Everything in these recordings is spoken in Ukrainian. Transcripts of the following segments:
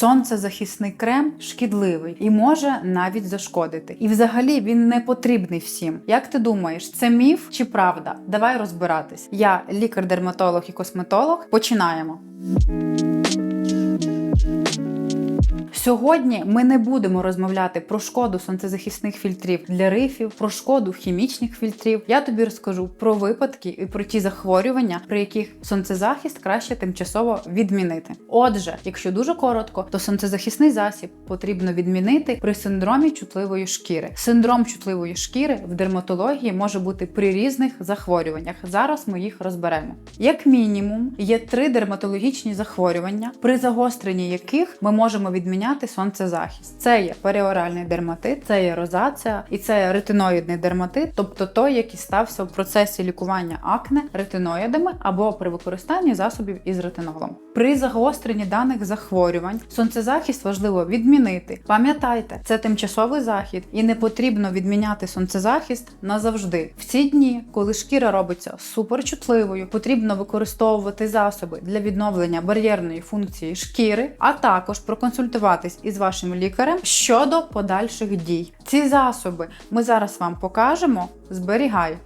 сонцезахисний крем шкідливий і може навіть зашкодити. І взагалі він не потрібний всім. Як ти думаєш, це міф чи правда? Давай розбиратись. Я лікар-дерматолог і косметолог. Починаємо. Сьогодні ми не будемо розмовляти про шкоду сонцезахисних фільтрів для рифів, про шкоду хімічних фільтрів. Я тобі розкажу про випадки і про ті захворювання, при яких сонцезахист краще тимчасово відмінити. Отже, якщо дуже коротко, то сонцезахисний засіб потрібно відмінити при синдромі чутливої шкіри. Синдром чутливої шкіри в дерматології може бути при різних захворюваннях. Зараз ми їх розберемо. Як мінімум, є три дерматологічні захворювання, при загостренні яких ми можемо відміняти сонцезахист. Це є періоральний дерматит, це є розація і це є ретиноїдний дерматит, тобто той, який стався в процесі лікування акне ретиноїдами або при використанні засобів із ретинолом. При загостренні даних захворювань сонцезахист важливо відмінити. Пам'ятайте, це тимчасовий захід і не потрібно відміняти сонцезахист назавжди. В ці дні, коли шкіра робиться суперчутливою, потрібно використовувати засоби для відновлення бар'єрної функції шкіри, а також проконсультуватись із вашим лікарем щодо подальших дій. Ці засоби ми зараз вам покажемо. Зберігай.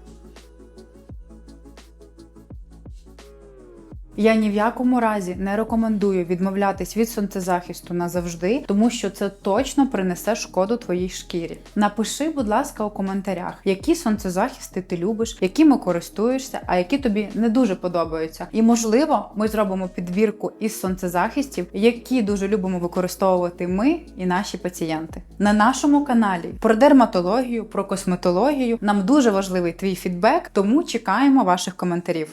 Я ні в якому разі не рекомендую відмовлятись від сонцезахисту назавжди, тому що це точно принесе шкоду твоїй шкірі. Напиши, будь ласка, у коментарях, які сонцезахисти ти любиш, якими користуєшся, а які тобі не дуже подобаються. І можливо, ми зробимо підбірку із сонцезахистів, які дуже любимо використовувати ми і наші пацієнти. На нашому каналі про дерматологію, про косметологію нам дуже важливий твій фідбек, тому чекаємо ваших коментарів.